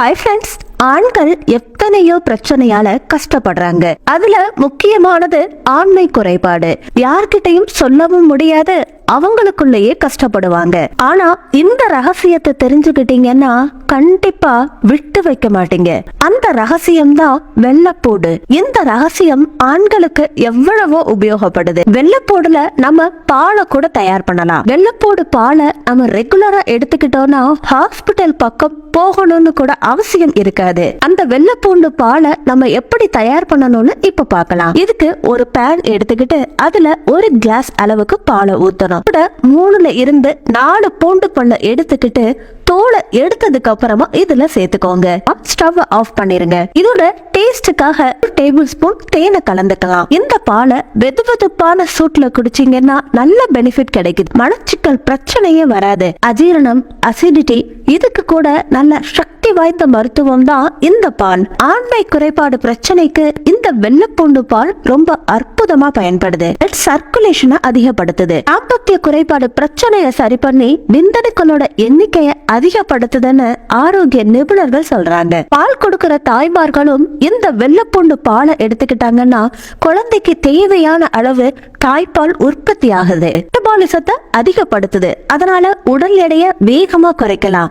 Hi friends ஆண்கள் எப் எத்தனையோ பிரச்சனையால கஷ்டப்படுறாங்க. அதுல முக்கியமானது ஆண்மை குறைபாடு. யார்கிட்டயும் சொல்லவும் முடியாது அவங்களுக்குள்ளேயே கஷ்டப்படுவாங்க. ஆனா இந்த ரகசியத்தை தெரிஞ்சுக்கிட்டீங்கன்னா கண்டிப்பா விட்டு வைக்க மாட்டீங்க. அந்த ரகசியம் தான் வெள்ளப்பூடு. இந்த ரகசியம் ஆண்களுக்கு எவ்வளவோ உபயோகப்படுது. வெள்ளப்பூடுல நம்ம பாலை கூட தயார் பண்ணலாம். வெள்ளப்பூடு பாலை நம்ம ரெகுலரா எடுத்துக்கிட்டோம்னா ஹாஸ்பிட்டல் பக்கம் போகணும்னு கூட அவசியம் இருக்காது. அந்த பூண்டு பாலை நம்ம எப்படி தயார் பண்ணணும்னு இப்ப பார்க்கலாம். இதுக்கு ஒரு பேன் எடுத்துக்கிட்டு அதுல ஒரு கிளாஸ் அளவுக்கு பாலை ஊத்தணும். கூட மூணுல இருந்து நாலு பூண்டு பல்ல எடுத்துக்கிட்டு தோலை எடுத்ததுக்கு அப்புறமா இதுல சேர்த்துக்கோங்க. ஸ்டவ் ஆஃப் பண்ணிருங்க. இதோட டேஸ்டுக்காக ஒரு டேபிள் ஸ்பூன் தேனை கலந்துக்கலாம். இந்த பாலை வெது வெதுப்பான சூட்ல குடிச்சீங்கன்னா நல்ல பெனிஃபிட் கிடைக்குது. மலச்சிக்கல் பிரச்சனையே வராது. அஜீரணம் அசிடிட்டி இதுக்கு கூட நல்ல சக்தி வாய்ந்த மருத்துவம் தான் இந்த பால். ஆண்மை குறைபாடு பிரச்சனைக்கு இந்த வெள்ளப்பூண்டு பால் ரொம்ப அற்புதமா பயன்படுது. சர்க்குலேஷனை அதிகப்படுத்துது. தாம்பத்திய குறைபாடு பிரச்சனையை சரி பண்ணி விந்தணுக்களோட எண்ணிக்கையை அதிகப்படுத்துதுன்னு ஆரோக்கிய நிபுணர்கள் சொல்றாங்க. பால் கொடுக்கிற தாய்மார்களும் இந்த வெள்ளப்பூண்டு பாலை எடுத்துக்கிட்டாங்கன்னா குழந்தைக்கு தேவையான அளவு தாய்ப்பால் உற்பத்தி ஆகுது மெட்டபாலிசத்தை அதிகப்படுத்துது. அதனால உடல் எடைய வேகமா குறைக்கலாம்.